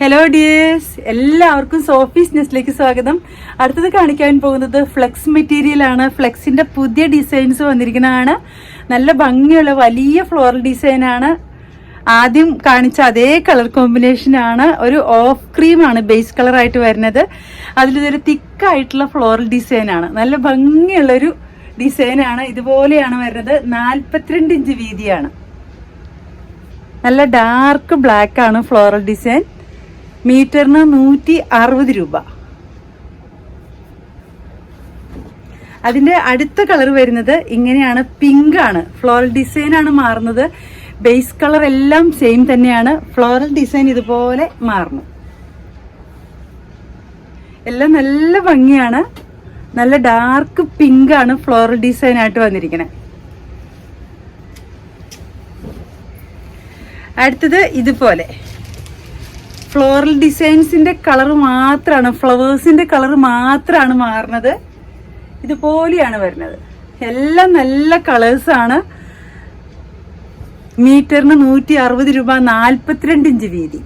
Hello dears എല്ലാവർക്കും Sophie's നെസ്റ്റിലേക്ക് സ്വാഗതം. അടുത്തത് കാണിക്കാൻ പോകുന്നത് ഫ്ലെക്സ് മെറ്റീരിയൽ ആണ്. ഫ്ലെക്സിന്റെ പുതിയ ഡിസൈൻസ് വന്നിരിക്കുന്നതാണ്. നല്ല ഭംഗിയുള്ള വലിയ ഫ്ലോറൽ ഡിസൈൻ ആണ്. ആദ്യം കാണിച്ച അതേ കളർ കോമ്പിനേഷൻ ആണ്. ഒരു ഓഫ് ക്രീം ആണ് ബേസ് കളർ ആയിട്ട് വരുന്നത്. അതിലിതൊരു തിക്കായിട്ടുള്ള ഫ്ലോറൽ ഡിസൈൻ ആണ്. നല്ല ഭംഗിയുള്ളൊരു ഡിസൈൻ ആണ്. ഇതുപോലെയാണ് വരുന്നത്. നാൽപ്പത്തിരണ്ട് ഇഞ്ച് വീതിയാണ്. നല്ല ഡാർക്ക് ബ്ലാക്ക് ആണ് ഫ്ലോറൽ ഡിസൈൻ മീറ്ററിന് നൂറ്റി അറുപത് രൂപ. അതിന്റെ അടുത്ത കളർ വരുന്നത് ഇങ്ങനെയാണ് പിങ്ക് ആണ്. ഫ്ലോറൽ ഡിസൈൻ ആണ് മാറുന്നത്. ബേസ് കളർ എല്ലാം സെയിം തന്നെയാണ്. ഫ്ലോറൽ ഡിസൈൻ ഇതുപോലെ മാറുന്നു. എല്ലാം നല്ല ഭംഗിയാണ്. നല്ല ഡാർക്ക് പിങ്ക് ആണ് ഫ്ലോറൽ ഡിസൈൻ ആയിട്ട് വന്നിരിക്കുന്നത്. അടുത്തത് ഇതുപോലെ. ഫ്ലോറൽ ഡിസൈൻസിന്റെ കളർ മാത്രമാണ് ഫ്ലവേഴ്സിന്റെ കളർ മാത്രമാണ് മാറുന്നത്. ഇതുപോലെയാണ് വരുന്നത്. എല്ലാം നല്ല കളേഴ്സ് ആണ്. മീറ്ററിന് നൂറ്റി അറുപത് രൂപ നാൽപ്പത്തിരണ്ട് ഇഞ്ച് വീതി.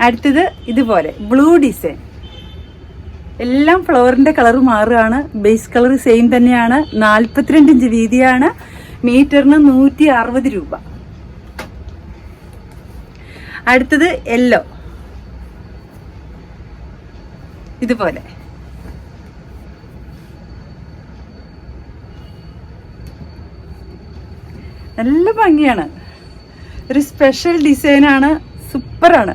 അടുത്തത് ഇതുപോലെ ബ്ലൂ ഡിസൈൻ എല്ലാം ഫ്ലവറിന്റെ കളർ മാറുകയാണ്. ബേസ് കളർ സെയിം തന്നെയാണ്. നാൽപ്പത്തിരണ്ട് ഇഞ്ച് വീതിയാണ്. മീറ്ററിന് നൂറ്റി അറുപത് രൂപ. അടുത്തത് യെല്ലോ ഇതുപോലെ. നല്ല ഭംഗിയാണ്. ഒരു സ്പെഷ്യൽ ഡിസൈനാണ് സൂപ്പറാണ്